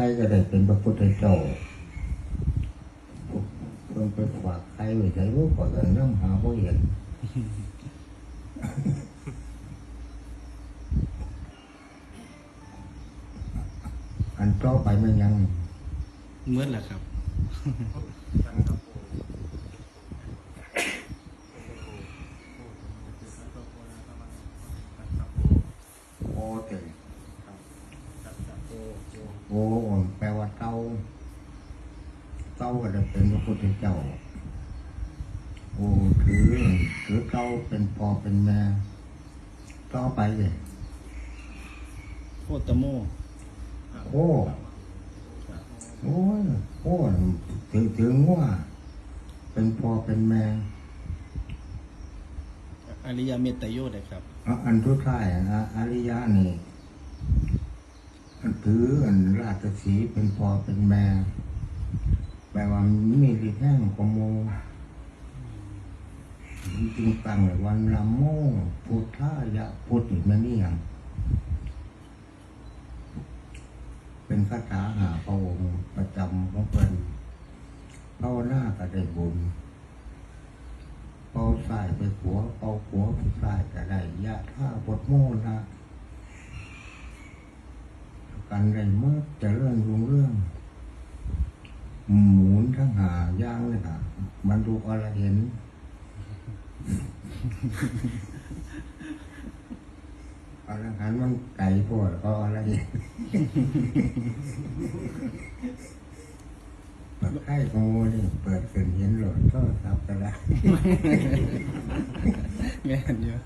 ใครจะได้เป็นพระพุทธเจ้าเพิ่งไปฝากใครไว้ใจรู้ก่อนเลยนั่งหาบ่เห็นอันต่อไปมันยังเหมือนแหละครับ โอเตโอแปลว่าเต้าเต้าก็จะเป็น พระพุทธเจ้า โอถือถือเต้าเป็นพ่อเป็นแม่ต่อไปเลยโคตโมโอ้โอ้ยโอ้ยถึงถึงว่าเป็นพ่อเป็นแม่อริยเมตไตรโยเลยครับอะอันทุกท้ายอะอริยะนี่อันถืออันราชสีห์เป็นพ่อเป็นแม่ แปลว่ามีฤทธิ์แห้งกโมจึงตังไว้วันละโมพุทธายะพุทธนี่มันนี่ยังเป็นคาถาหาพระองค์ประจำของเป็นภาวนาก็ได้บุญเป่าสายไปขัวเป่าขัวไปสายก็ได้ยะท่าบทโมนะกันได้เมื่อจะเรื่องรุงเรื่องง หาย่างเลยค่ะบรรลุอรเห็นต์อรหันต์มันไก่พวดก็อรเห็นต์แบบไข่ของโมนี่เปิดขึ้นเห็นโหลดก็ทับก็ได้แม่นเยอะ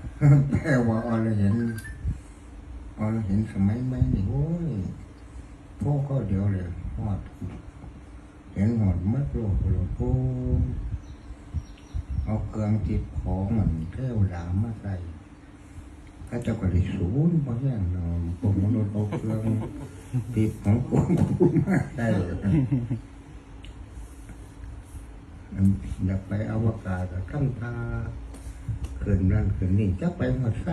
แปลว่าอรเห็นต์อรเห็นต์สมัยใหม่นี่โอ้ยพวกก็เดียวเลยหอด เห็นหอดมัดโลกโลกโอเอาเครื่องจิตของมันเทวดามาใส่ก็เจะก็ได้ศูนย์เพราะแย่งนาะผมนุษย์เอาเครื่องจิตของผมมาใส่อยากไปอวกาศก็ตั้งพาขึ้นนั่นขึ้นนี่จะไปหมดไซ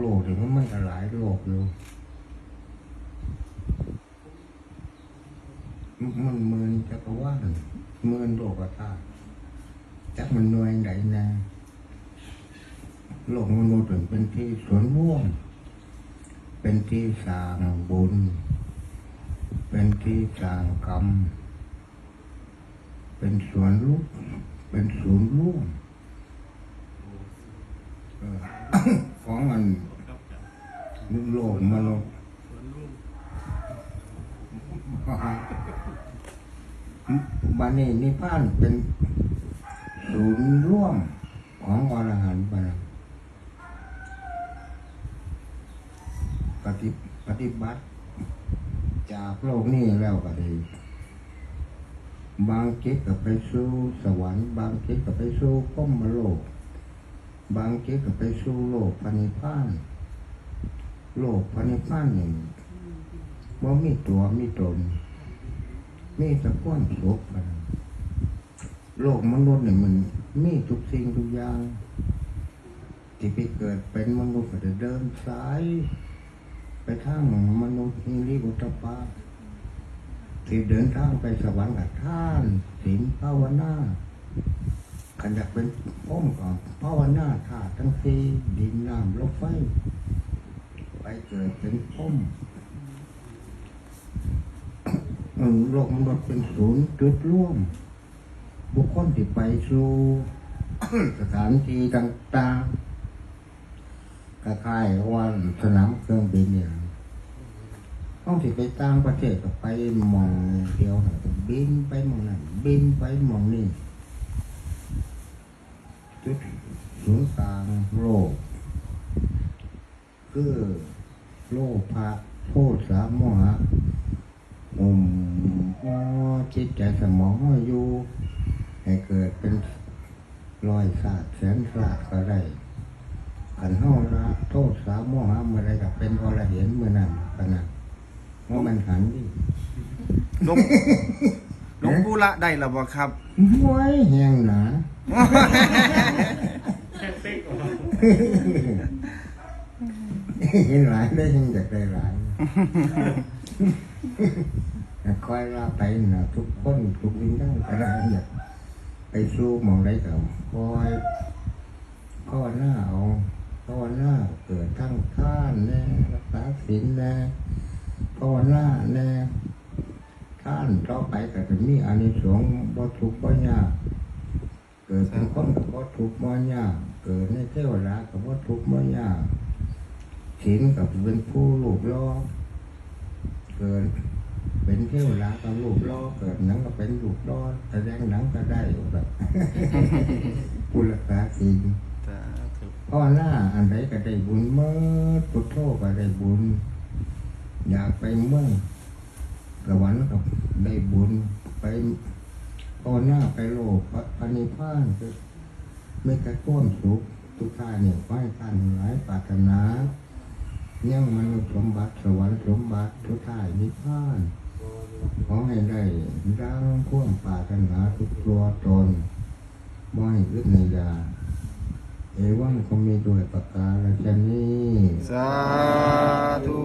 โลกถึงมันหลายโลกอยู่ มันหมืนจักรวาลหมืนโลกธาตุจักมันหน่วยไหนนะโลกมนุษย์เป็นที่สวนม่วงเป็นที่สร้างบุญ เป็นที่สร้างกรรม เป็นสวนลูกเป็นศูนย์ร่วมเออของมันโลกมนุษย์ บานี้นิพพานเป็นศูนย์ร่วมของอรหันต์ไปนะปฏิปฏิบัติ จากโลกนี้แล้วก็ดีบางจิตก็ไปสู่สวรรค์ บางจิตก็ไปสู่พ้มโลก บางจิตก็ไปสู่โลกพระนิพานโลกพระนิพานนี่ว่ามีตัวมีตน มีแต่ความสุขมันโลกมนุษย์เนี่ยมันมีทุกสิ่งทุกอย่าง ที่ไปเกิดเป็นมนุษย์ก็จะเดินสาย ไปทางมนุษย์นิริบุตปาที่เดินทางไปสวรรค์กับท่านศีลภาวนาขันอยากเป็นพ้มก่อนภาวนาธาตุทั้งสี่ดินน้ำลมไฟ ไปเกิดเป็นพ้มอืม โลกมนุษย์เป็นศูนย์จุดร่วม บุคคลที่ไปสู่สถานที่ต่างๆคล้ายว่าสนามเครื่องบินเนี่ยต้องที่ไปต่างประเทศก็ไปมองเดียวบินไปมองนั้นบินไปมองนี้จุดศูนย์กลางโลกคือโลกพระโพธิสามโมหะ จิตใจสมองห้อยอยู่ให้เกิดเป็นรอยสาดแสนสาดก็ได้ขันห้องละโทษสามโมหะเมื่อไรก็เป็นอรเห็นเมื่อนั้นขนาดว่ามันหันดิหลวงหลวงปู่ละได้หรือบ่ครับมวยแหงหนาแหเห็นหลายได้ยังอยากได้หลาย แต่คอยลาไป นะทุกคนทุกวิญญาณก็ได้อยากไปสู้มองได้กับคอยข้อหน้าเอาข้อหน้าเกิดทั้งท่านแน่รักษาศีลแน่ข้อหน้าแน่ท่านต่อไปก็จะมีอานิสงส์บ่ทุกข์บ่ยากเกิดเป็นคนกับบ่ทุกข์บ่ยากเกิดในเทวดากับบ่ทุกข์บ่ยากศีลกับเป็นผู้ลูกล้อเกิด เป็นเที่ยวลาก็รูปล้อเกิดหนังก็เป็นรูปล้อแสดงหนังก็ได้แบบผู้รักษาศีลสาธุพ่อหน้าอันใดก็ได้บุญเมื่อพุทโธก็ได้บุญ อยากไปเมืองสวรรค์ก็ได้บุญไปพ่อหน้าไปโลกพระพระนิพพานก็ไม่กระต้วมสุขทุกท่านเนี่ยไหว้ท่านหลายปรารถนายังมนุษย์สมบัติสวรรค์สมบัติทุกท่านนิพพาน ขอให้ได้ร่างข่วงป่ากันหาทุกตัวตนไม่ให้อึดในยา เอวังคงมีด้วยปากกาและเชนนี้ สาธุ